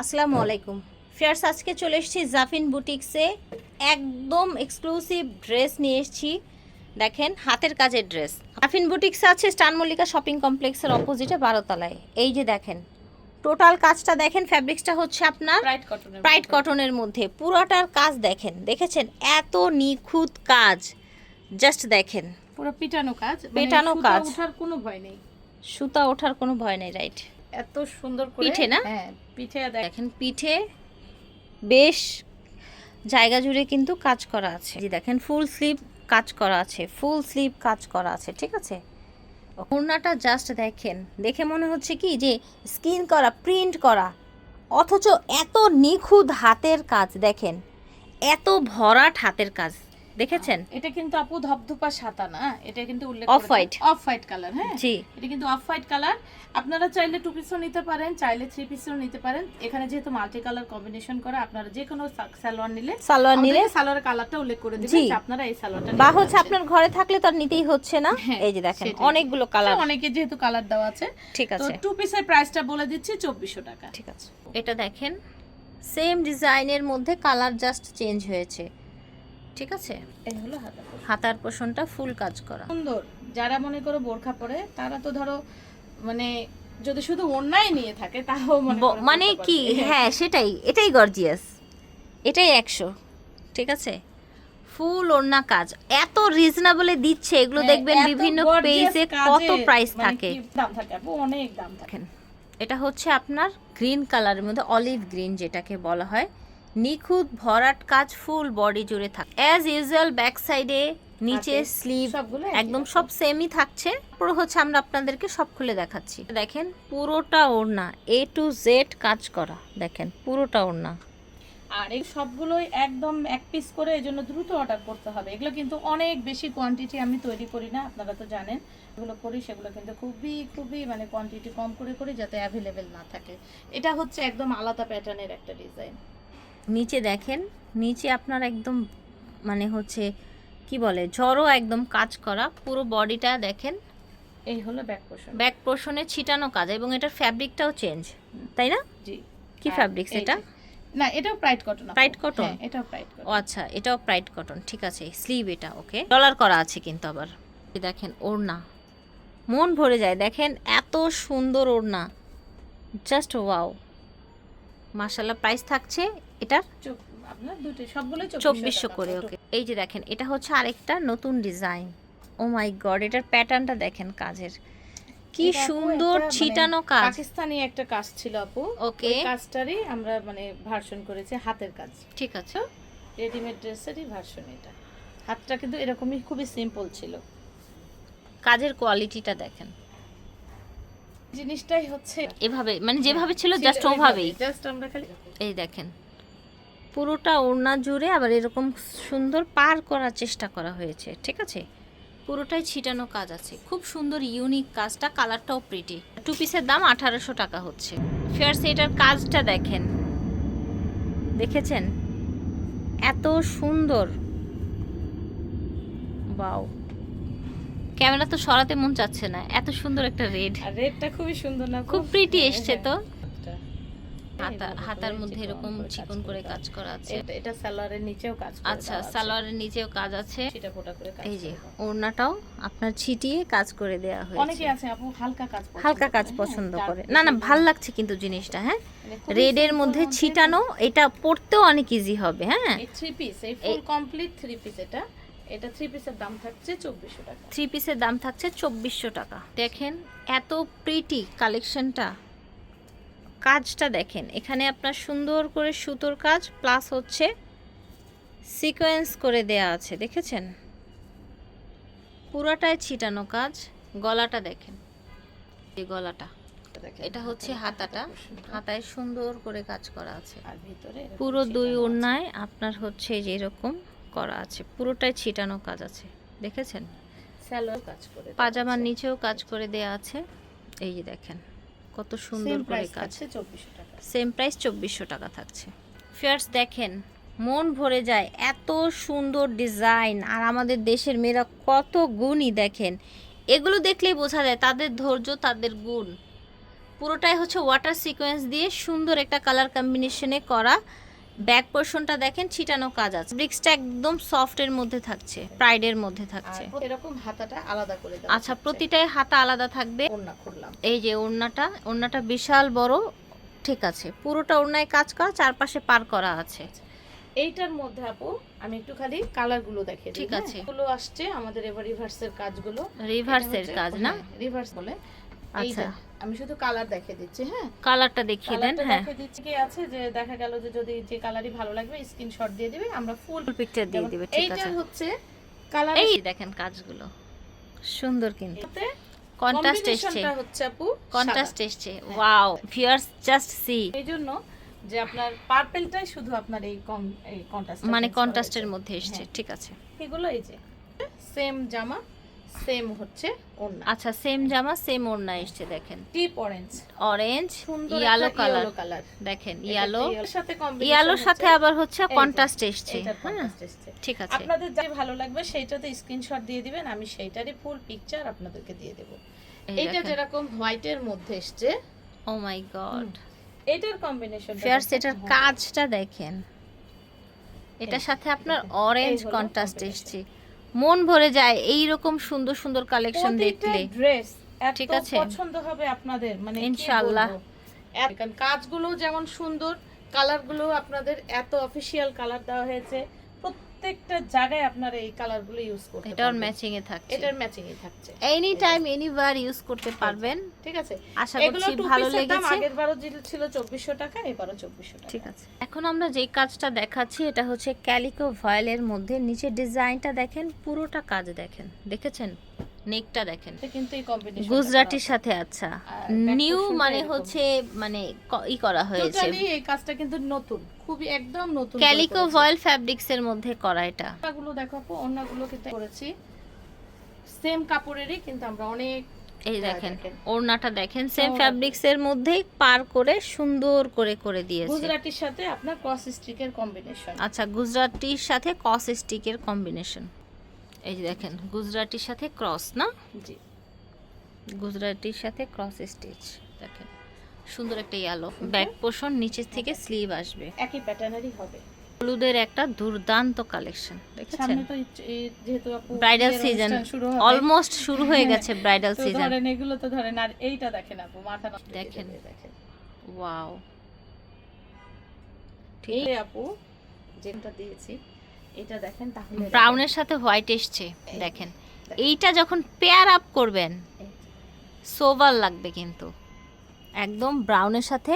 আসসালামু আলাইকুম। ফিয়ার্স আজকে চলে এসেছি জাফিন বুটিক্সে। একদম এক্সক্লুসিভ ড্রেস নিয়ে এসেছি। দেখেন হাতের কাজের ড্রেস জাফিন বুটিক্স আছে স্টান মল্লিকা শপিং কমপ্লেক্সের অপোজিটে বারোতলায়। এই যে দেখেন টোটাল কাজটা দেখেন ফ্যাব্রিক্সটা হচ্ছে আপনার ব্রাইট কটনের মধ্যে। পুরোটার কাজ দেখেন দেখেছেন? এত নিখুঁত কাজ। জাস্ট দেখেন। পুরো পিটানো কাজ মানে পেটানো কাজ। ওঠার কোনো ভয় নেই। সুতা ওঠার কোনো ভয় নেই রাইট এত সুন্দর করে পিঠে না? হ্যাঁ পিঠে দেখেন পিঠে বেশ জায়গা জুড়ে কিন্তু কাজ করা আছে। জি দেখেন ফুল স্লিভ কাজ করা আছে ফুল স্লিভ কাজ করা আছে ঠিক আছে? ওড়নাটা জাস্ট দেখেন দেখে মনে হচ্ছে কি যে স্কিন করা প্রিন্ট করা অথচ এত নিখুঁত হাতের কাজ দেখেন এত ভরাট হাতের কাজ। দেখেছেন? এটা কিন্তু আপু ধপধপা সাদা না এটা কিন্তু উল্লেখ Off white। Off white colour হ্যাঁ। জি। এটা কিন্তু অফ হোয়াইট কালার আপনারা চাইলে টু পিসও নিতে পারেন চাইলে থ্রি পিসও নিতে পারেন। এখানে যেহেতু মাল্টি কালার কম্বিনেশন করা আপনারা যে কোনো সালোয়ার নিলে সালোয়ার নিলে সালোয়ারের কালারটা উল্লেখ করে দিবেন যে আপনারা এই সালোয়ারটা বা হচ্ছে আপনার ঘরে থাকলে তো আর নিতেই হচ্ছে না। হ্যাঁ, এই যে দেখেন অনেকগুলো কালার অনেকে যেহেতু কালার দেওয়া আছে। ঠিক আছে। তো টু পিসের প্রাইসটা বলে দিচ্ছি চব্বিশশো টাকা। ঠিক আছে। এটা দেখেন সেম ডিজাইনের মধ্যে কালার জাস্ট চেঞ্জ হয়েছে। ঠিক আছে? এই হলো হাতা হাতার পোষণটা ফুল কাজ করা। সুন্দর। যারা মনে করো বোরখা পরে তারা তো ধরো মানে যদি শুধু ওড়নাই নিয়ে থাকে তাও মনে কি? হ্যাঁ। সেটাই। এটাই গর্জিয়াস এটাই একশো। ঠিক আছে? ফুল ওড়না কাজ। এত রিজনেবলে দিচ্ছে এগুলো হ্যাঁ, দেখবেন বিভিন্ন পেজে কত প্রাইস মানে থাকে। দাম থাকে? অনেক দাম থাকে। এটা হচ্ছে আপনার গ্রিন কালারের মধ্যে অলিভ গ্রিন যেটাকে বলা হয়। নিখুঁত ভরাট কাজ ফুল বডি জুড়ে থাকে। অ্যাজ ইউজুয়াল ব্যাক সাইডে নিচে। স্লিভ সবগুলো একদম সব সেমই থাকছে। পুরো হচ্ছে আমরা আপনাদেরকে সব খুলে দেখাচ্ছি। দেখেন পুরোটা ওড়না এ টু জেড কাজ করা। দেখেন পুরোটা ওড়না। আর এই সবগুলোই একদম এক পিস করে এই জন্য দ্রুত অর্ডার করতে হবে। এগুলো কিন্তু অনেক বেশি কোয়ান্টিটি আমি তৈরি করি না আপনারা তো জানেন। এগুলো করি সেগুলো কিন্তু খুবই খুবই মানে কোয়ান্টিটি কম করে করি যাতে অ্যাভেলেবেল না থাকে। এটা হচ্ছে একদম আলাদা প্যাটার্নের একটা ডিজাইন নিচে দেখেন নিচে আপনার একদম মানে হচ্ছে কি বলে জড়ো একদম কাজ করা পুরো বডিটা দেখেন। এই হলো ব্যাক পোর্শন ব্যাক পোর্শনে ছিটানো কাজ এবং এটার ফ্যাব্রিকটাও চেঞ্জ তাই না? জি। কি ফ্যাব্রিক এটা? না এটাও প্রাইড কটন Pride কটন এটাও প্রাইড ও আচ্ছা এটাও প্রাইড কটন ঠিক আছে স্লিভ এটা ওকে ডলার করা আছে কিন্তু আবার। দেখেন ওড়না। মন ভরে যায় দেখেন এত সুন্দর ওড়না। জাস্ট ওয়াও মাশাল্লাহ প্রাইস থাকছে সবগুলো চব্বিশশো করে ওকে এই যে দেখেন এটা হচ্ছে আরেকটা নতুন ডিজাইন ও মাই গড এটার প্যাটার্নটা দেখেন কাজের। কি সুন্দর ছিটানো কাজ। মানে পাকিস্তানি একটা কাজ ছিল আপু। ওকে কাজটারই আমরা মানে ভার্সন করেছি হাতের কাজ। ঠিক আছে। রেডিমেড ড্রেসেরই ভার্সন এটা। হাতটা কিন্তু এরকমই খুবই সিম্পল ছিল। কাজের কোয়ালিটিটা দেখেন। জিনিসটাই হচ্ছে এভাবে মানে যেভাবে ছিল জাস্ট ওভাবেই। জাস্ট আমরা খালি এই দেখেন। পুরোটা ওড়না জুড়ে আবার এরকম সুন্দর পার করার চেষ্টা করা হয়েছে ঠিক আছে? পুরোটাই ছিটানো কাজ আছে। খুব সুন্দর ইউনিক কাজটা কালারটাও প্রিটি টু পিসের দাম আঠারোশো টাকা হচ্ছে। ফেয়ার এটার কাজটা দেখেন। দেখেছেন? এত সুন্দর। বাও ক্যামেরা তো সরাতে মন চাচ্ছে না। এত সুন্দর একটা রেড। রেডটা খুবই সুন্দর না? খুব প্রিটি এসছে তো। হাতা হাতার মধ্যে এরকম চিকন করে কাজ করা আছে। এটা- সালোয়ারের নিচেও কাজ করে আচ্ছা। সালোয়ারের নিচেও কাজ আছে। ছিটা ফোটা করে কাজ এই যে ওড়নাটাও আপনার ছিটিয়ে কাজ করে দেয়া অনেকে হয়েছে আছে আপু হালকা কাজ পছন্দ হালকা কাজ হ্যাঁ, পছন্দ করে। না না। ভালো লাগছে কিন্তু জিনিসটা হ্যাঁ? মানে রেডের মধ্যে ছিটানো এটা পড়তেও অনেক ইজি হবে হ্যাঁ? থ্রি পিস এই ফুল কমপ্লিট থ্রি পিস এটা। এটা থ্রি পিসের দাম থাকছে চব্বিশশো টাকা। থ্রি পিসের দাম থাকছে চব্বিশশো টাকা। দেখেন এত প্রিটি কালেকশনটা কাজটা দেখেন এখানে আপনার সুন্দর করে সুতোর কাজ প্লাস হচ্ছে সিকোয়েন্স করে দেয়া আছে দেখেছেন? পুরাটাই ছিটানো কাজ গলাটা দেখেন। এই গলাটা এটা হচ্ছে হাতাটা হাতায় সুন্দর করে কাজ করা আছে। আর ভিতরে পুরো দুই ওড়নায় আপনার হচ্ছে যে এরকম করা আছে পুরোটাই ছিটানো কাজ আছে দেখেছেন? স্যালোয়ার কাজ করে পাজামার নিচেও কাজ করে দেয়া আছে এই যে দেখেন কত সুন্দর করে কাজ। চব্বিশশো টাকা। সেম প্রাইস চব্বিশশো টাকা থাকছে। ফিয়ার্স দেখেন মন ভরে যায় এত সুন্দর ডিজাইন আর আমাদের দেশের মেয়েরা কত গুণই দেখেন। এগুলো দেখলেই বোঝা যায় তাদের ধৈর্য তাদের গুণ। পুরোটাই হচ্ছে ওয়াটার সিকোয়েন্স দিয়ে সুন্দর একটা কালার কম্বিনেশনে করা ব্যাক পোর্শনটা দেখেন ছিটানো কাজ আছে। ব্রিক্সটা একদম সফটের মধ্যে থাকছে প্রাইডের মধ্যে থাকছে। এরকম হাতাটা আলাদা করে দেওয়া আচ্ছা। প্রতিটাই হাতা আলাদা থাকবে। ওড়না খুললাম এই যে ওড়নাটা ওড়নাটা বিশাল বড় ঠিক আছে। পুরোটা ওড়নায় কাজ করা চারপাশে পার করা আছে। এইটার মধ্যে আপু আমি একটু খালি কালারগুলো দেখে ঠিক আছে। গুলো আসছে আমাদের এবার রিভার্সের কাজগুলো রিভার্সের কাজ না? রিভার্স বলে। আচ্ছা। আমি শুধু কালার দেখে দিচ্ছি হ্যাঁ? কালারটা দেখিয়ে দেন হ্যাঁ। দেখে দিচ্ছি কি আছে যে দেখা গেল যে যদি যে কালারই ভালো লাগবে স্ক্রিনশট দিয়ে দিবে আমরা ফুল পিকচার দিয়ে দিবে ঠিক আছে। এইটা হচ্ছে কালার এই দেখেন কাজগুলো। সুন্দর কিন্তু। কন্ট্রাস্ট এসছে। হচ্ছে আপু কন্ট্রাস্ট এসছে। ওয়াও ভিউয়ার্স জাস্ট সি এই জন্য যে আপনার পার্পেলটাই শুধু আপনার এই কম এই কন্ট্রাস্ট মানে কন্ট্রাস্টের মধ্যে এসছে হ্যাঁ। ঠিক আছে। এগুলো এই যে সেম জামা সেম হচ্ছে ওড়না। আচ্ছা সেম জামা সেম ওড়না এসছে দেখেন। Deep orange orange yellow colour colour দেখেন ইয়ালো সাথে ইয়ালোর সাথে আবার হচ্ছে কন্ট্রাস্ট এসছে। হ্যাঁ এসছে। ঠিক আছে। আপনাদের যাই ভালো লাগবে সেইটাতে স্ক্রিনশট দিয়ে দিবেন আমি সেইটারই ফুল পিকচার আপনাদেরকে দিয়ে দেব। দেখেন। যেরকম হোয়াইটের মধ্যে এসছে ও মাই গড এটার কম্বিনেশন ফিয়ার্স এটার কাজটা দেখেন। এটার সাথে আপনার অরেঞ্জ কন্ট্রাস্ট এসছে। মন ভরে যায় এই রকম সুন্দর সুন্দর কালেকশন দেখলে ড্রেস ঠিক আছে। পছন্দ হবে আপনাদের মানে ইনশাআল্লাহ। কাজগুলো যেমন সুন্দর কালারগুলো আপনাদের এত অফিশিয়াল কালার দেওয়া হয়েছে প্রত্যেকটা জায়গায় আপনারা এই কালারগুলো ইউজ করতে এটার। ম্যাচিং এ থাকছে। এটার ম্যাচিং এ থাকছে। এনি টাইম এনিওয়্যার ইউজ করতে পারবেন। ঠিক আছে? আশা করছি ভালো লেগেছে। আগের বারও ছিল চব্বিশশো টাকা এবারও চব্বিশশো টাকা। ঠিক আছে। এখন আমরা যে কাজটা দেখাচ্ছি এটা হচ্ছে ক্যালিকো ভয়েলের মধ্যে। নিচে ডিজাইনটা দেখেন পুরোটা কাজ দেখেন। দেখেছেন? নেকটা দেখেন। কিন্তু এই কম্বিনেশন গুজরাটির সাথে আচ্ছা। নিউ মানে হচ্ছে মানে ই করা হয়েছে। এই কাজটা কিন্তু নতুন খুবই একদম নতুন ক্যালিকো ভয়েল ফ্যাব্রিক্স এর মধ্যে করা এটা। গুলো দেখো আপু অন্যগুলো কিন্তু করেছি। সেম কাপড়েরই কিন্তু আমরা অনেক এই দেখেন। ওড়নাটা দেখেন। সেম। ফ্যাব্রিক্স এর মধ্যেই পার করে সুন্দর করে করে দিয়েছে। গুজরাটির সাথে আপনার ক্রস স্ট্রিকের কম্বিনেশন আচ্ছা গুজরাটির সাথে কস স্টিকের কম্বিনেশন এই যে দেখেন গুজরাটির সাথে ক্রস না? জি। গুজরাটির সাথে ক্রস স্টিচ দেখেন। সুন্দর একটা ইয়ালো ব্যাক পোর্শন নিচে থেকে স্লিভ আসবে। একই প্যাটার্নেরই হবে। হলুদের একটা দুর্দান্ত কালেকশন দেখেছেন? সামনে তো এই- এই যেহেতু আপু ব্রাইডাল সিজন অলমোস্ট শুরু হয়ে গেছে ব্রাইডাল সিজন ধরেন এগুলো তো ধরেন আর এইটা দেখেন আপু মাথা দেখেন। ওয়াও এই আপু যেটা দিয়েছি এটা দেখেন তাহলে ব্রাউনের সাথে হোয়াইট এসছে দেখেন। এইটা যখন পেয়ার আপ করবেন। সোভার লাগবে কিন্তু একদম ব্রাউনের সাথে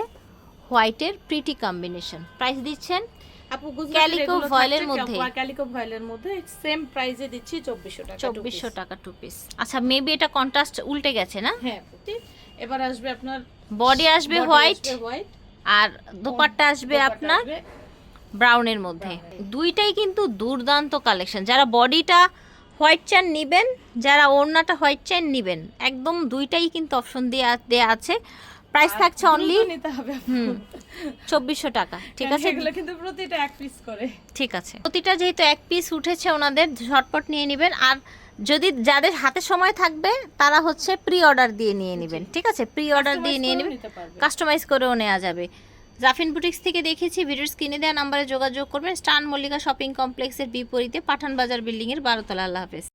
হোয়াইটের প্রিটি কম্বিনেশন প্রাইস দিচ্ছেন আপু foil এর মধ্যে। ক্যালিকো ভয়েলের মধ্যে সেম প্রাইসে দিচ্ছি চব্বিশশো টাকা two চব্বিশশো piece। টাকা টু পিস আচ্ছা মেবি এটা কন্ট্রাস্ট উল্টে গেছে না হ্যাঁ ঠিক। এবার আসবে আপনার বডি আসবে হোয়াইট হোয়াইট আর দোপাট্টা আসবে আপনার ব্রাউনের মধ্যে। দুইটাই কিন্তু দুর্দান্ত কালেকশন যারা বডিটা হোয়াইট চান নেবেন যারা ওড়নাটা হোয়াইট চান নিবেন একদম দুইটাই কিন্তু অপশন দেওয়া দেওয়া আছে। প্রাইস থাকছে অনলি নিতে হবে চব্বিশশো টাকা ঠিক আছে? এগুলো কিন্তু প্রতিটা এক পিস করে। ঠিক আছে। প্রতিটা যেহেতু এক পিস উঠেছে ওনাদের ঝটপট নিয়ে নেবেন। আর যদি যাদের হাতে সময় থাকবে তারা হচ্ছে প্রি অর্ডার দিয়ে নিয়ে নেবেন। ঠিক আছে? প্রি অর্ডার দিয়ে নিয়ে নেবেন। কাস্টমাইজ করেও নেওয়া যাবে। জাফিন বুটিক্স থেকে দেখেছি, ভিডিওর স্ক্রিনে দেওয়া নাম্বারে যোগাযোগ করবেন। স্টান মল্লিকা শপিং কমপ্লেক্সের বিপরীতে পাঠান বাজার বিল্ডিংয়ের বারোতলা। আল্লাহ হাফেজ।